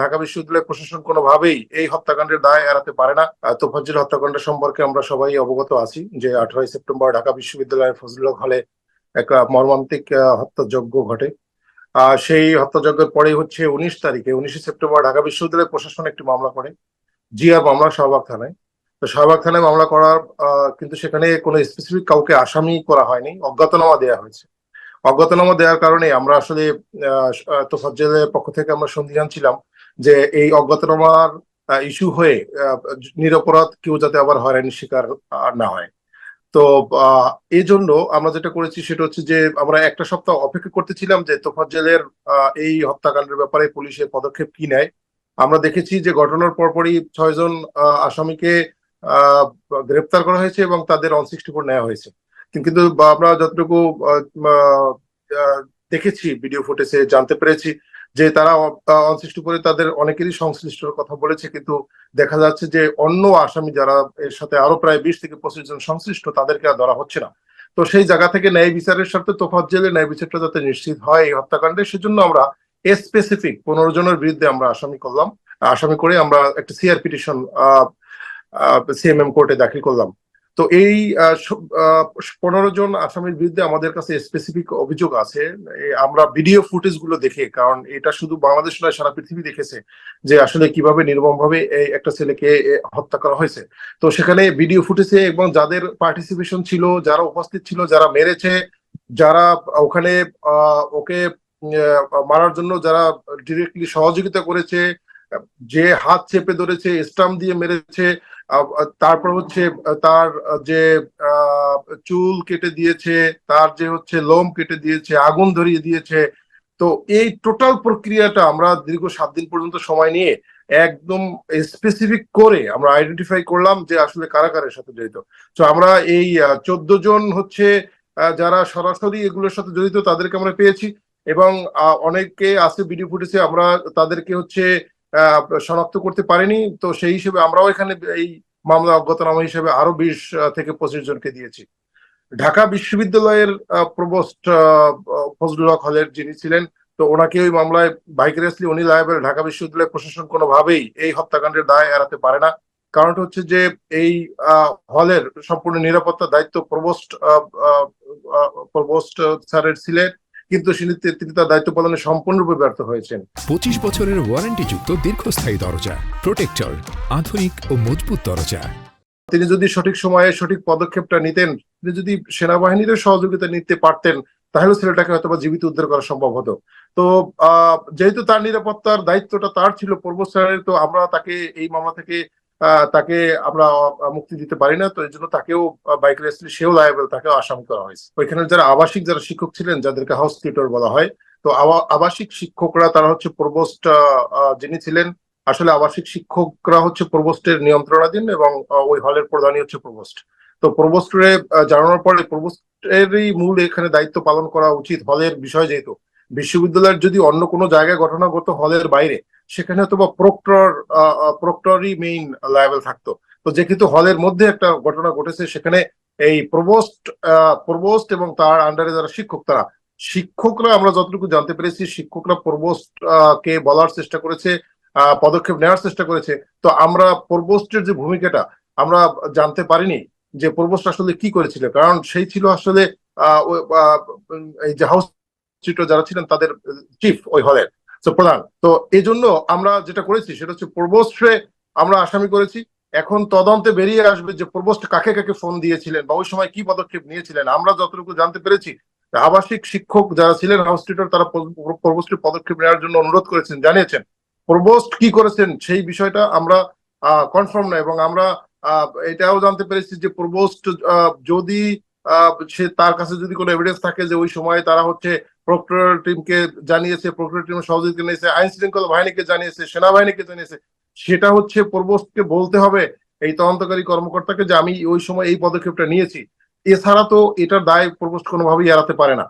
ঢাকা বিশ্ববিদ্যালয় প্রশাসন কোনোভাবেই এই হত্যাকাণ্ডের দায় এড়াতে পারে না। আহ, তোফাজ্জের হত্যাকাণ্ড সম্পর্কে আমরা সবাই অবগত আছি যে আঠারোই সেপ্টেম্বর ঢাকা বিশ্ববিদ্যালয়ের ফজলুল হলে একটা মর্মান্তিক হত্যাযজ্ঞ ঘটে। সেই হত্যাযজ্ঞের পরেই হচ্ছে উনিশ তারিখে উনিশে সেপ্টেম্বর ঢাকা বিশ্ববিদ্যালয় প্রশাসন একটি মামলা করে জিআর মামলা শাহবাগ থানায়। তো শাহবাগ থানায় মামলা করার কিন্তু সেখানে কোনো স্পেসিফিক কাউকে আসামি করা হয়নি অজ্ঞাতনামা দেওয়া হয়েছে। অজ্ঞাতনামা দেওয়ার কারণে আমরা আসলে তোফাজ্জেলের পক্ষ থেকে আমরা সন্দিহান ছিলাম। যে এই অজ্ঞাতনামার ইস্যু হয়ে নিরপরাধ কেউ যাতে আবার হয়রানির শিকার না হয়। তো এই জন্য আমরা যেটা করেছি সেটা হচ্ছে যে আমরা একটা সপ্তাহ অপেক্ষা করতেছিলাম যে তোফাজ্জেলের এই হত্যাকাণ্ডের ব্যাপারে পুলিশের পদক্ষেপ কি নেয়। আমরা দেখেছি যে ঘটনার পরপরই ছয়জন আসামিকে গ্রেপ্তার করা হয়েছে এবং তাদের অন সিক্সটি ফোর নেওয়া হয়েছে। কিন্তু আমরা যতটুকু দেখেছি ভিডিও ফুটেজে জানতে পেরেছি যে তারা অন করে তাদের অনেকেরই সংশ্লিষ্টর কথা বলেছে, কিন্তু দেখা যাচ্ছে যে অন্য আসামি যারা এর সাথে আরও প্রায় বিশ থেকে পঁচিশ জন সংশ্লিষ্ট তাদেরকে আর ধরা হচ্ছে না। তো সেই জায়গা থেকে ন্যায় বিচারের সাথে তোফাত জেলে ন্যায় বিচারটা যাতে নিশ্চিত হয় এই হত্যাকাণ্ডে, সেজন্য আমরা স্পেসিফিক পনেরো জনের বিরুদ্ধে আমরা আসামি করলাম। আসামি করে আমরা একটা সিআর পিটিশন সিএমএম কোর্টে দাখিল করলাম। তো এই পনেরো জন আসামির বিরুদ্ধে আমাদের কাছে স্পেসিফিক অভিযোগ আছে। আমরা ভিডিও ফুটেজগুলো দেখে, কারণ এটা শুধু বাংলাদেশ নয়, সারা পৃথিবী দেখেছে যে আসলে কীভাবে নির্মম ভাবে একটা ছেলেকে হত্যা করা হয়েছে। তো সেখানে ভিডিও ফুটেজে এবং যাদের পার্টিসিপেশন ছিল, যারা উপস্থিত ছিল, যারা মেরেছে, যারা ওখানে ওকে মারার জন্য যারা ডিরেক্টলি সহযোগিতা করেছে যে হাত চেপে ধরেছে, স্টাম্প দিয়ে মেরেছে তারপর হচ্ছে, তার যে চুল কেটে দিয়েছে, তার যে হচ্ছে লোম কেটে দিয়েছে, আগুন ধরিয়ে দিয়েছে, তো এই টোটাল প্রক্রিয়াটা আমরা দীর্ঘ সাত দিন পর্যন্ত সময় নিয়ে একদম স্পেসিফিক করে আমরা আইডেন্টিফাই করলাম যে আসলে কারা কারের সাথে জড়িত। তো আমরা এই চোদ্দ জন হচ্ছে যারা সরাসরি এগুলোর সাথে জড়িত তাদেরকে আমরা পেয়েছি এবং অনেকে আছে ভিডিও ফুটেছে আমরা তাদেরকে হচ্ছে শনাক্ত করতে পারেনি। তো সেই হিসেবে আমরাও এখানে এই মামলা অজ্ঞাতনামা হিসেবে আরও বিশ থেকে পঁচিশ জনকে দিয়েছি। ঢাকা বিশ্ববিদ্যালয়ের প্রবোস্ট ফজলুল হক হলের যিনি ছিলেন, তো ওনাকে ওই মামলায় ভাইকারিয়াসলি উনি লায়াবেল ঢাকা বিশ্ববিদ্যালয় প্রশাসন কোনোভাবেই এই হত্যাকাণ্ডের দায় এড়াতে পারে না। কারণটা হচ্ছে যে এই হলের সম্পূর্ণ নিরাপত্তার দায়িত্ব প্রবোস্ট প্রবোস্ট স্যারের ছিলেন কিন্তু তিনি তার দায়িত্ব পালনে সম্পূর্ণরূপে ব্যর্থ হয়েছেন। পঁচিশ বছরের ওয়ারেন্টিযুক্ত দীর্ঘস্থায়ী দরজা প্রোটেক্টর আধুনিক ও মজবুত দরজা। তিনি যদি সঠিক সময়ে সঠিক পদক্ষেপটা নিতেন তিনি যদি সেনাবাহিনীর সহযোগিতা নিতে পারতেন তাহলে ছেলেটাকে হয়তো বা জীবিত উদ্ধার করা সম্ভব হতো। তো আহ, যেহেতু তার নিরাপত্তার দায়িত্বটা তার ছিল পূর্ব তো আমরা তাকে এই মামলা থেকে তাকে আমরা মুক্তি দিতে পারি না, তো এই জন্য তাকেও বাইক রেসলি সেও লায়াবেল তাকেও আসামি করা হয়েছে। ওইখানে যারা আবাসিক, যারা শিক্ষক ছিলেন, যাদেরকে হাউস টিউটর বলা হয়, তো আবা- আবাসিক শিক্ষকরা তারা হচ্ছে প্রবোস্ট যিনি ছিলেন, আসলে আবাসিক শিক্ষকরা হচ্ছে প্রবোস্টের নিয়ন্ত্রণাধীন এবং ওই হলের প্রধানই হচ্ছে প্রবোস্ট। তো প্রবোস্টরে জানানোর পরে প্রবোস্টেরই মূল এখানে দায়িত্ব পালন করা উচিত হলের বিষয় যেহেতু। বিশ্ববিদ্যালয়ের যদি অন্য কোনো জায়গায় ঘটনা ঘটতো হলের বাইরে সেখানে হয়তো বা প্রক্টর প্রক্টরই মেইন লায়াবেল থাকতো। তো যে কিন্তু হলের মধ্যে একটা ঘটনা ঘটেছে সেখানে এই প্রবোস্ট প্রবোস্ট এবং তার আন্ডারে যারা শিক্ষক তারা শিক্ষকরা আমরা যতটুকু জানতে পেরেছি শিক্ষকরা প্রবোস্ট কে বলার চেষ্টা করেছে পদক্ষেপ নেওয়ার চেষ্টা করেছে। তো আমরা প্রবোস্টের যে ভূমিকাটা আমরা জানতে পারিনি যে প্রবোস্ট আসলে কি করেছিল। কারণ সেই ছিল আসলে আহ, এই যে হাউস যারা ছিলেন তাদের চিফ ওই হলের। তো প্রধান, তো এই জন্য আমরা যেটা করেছি সেটা হচ্ছে প্রবোস্টে আমরা আসামি করেছি। এখন তদন্তে বেরিয়ে আসবে যে প্রবোস্ট কাকে কাকে ফোন দিয়েছিলেন বা ওই সময় কি পদক্ষেপ নিয়েছিলেন, আমরা যতটুকু জানতে পেরেছি, আবাসিক শিক্ষক যারা ছিলেন হাউস টিউটর তারা প্রবোস্টের পদক্ষেপ নেওয়ার জন্য অনুরোধ করেছেন, জানিয়েছেন। প্রবোস্ট কি করেছেন সেই বিষয়টা আমরা কনফার্ম না এবং আমরা এটাও জানতে পেরেছি যে প্রবোস্ট যদি সে তার কাছে যদি কোনো এভিডেন্স থাকে যে ওই সময় তারা হচ্ছে প্রক্টর টিমকে জানিয়েছে প্রক্টর টিমের সহযোগিতা নিয়েছে, আইন শৃঙ্খলা বাহিনীকে জানিয়েছে, সেনাবাহিনীকে জানিয়েছে, সেটা হচ্ছে প্রবোস্টকে বলতে হবে এই তদন্তকারী কর্মকর্তাকে যে আমি ওই সময় এই পদক্ষেপটা নিয়েছি। এছাড়া তো এটার দায় প্রবোস্ট কোনোভাবেই এড়াতে পারে না।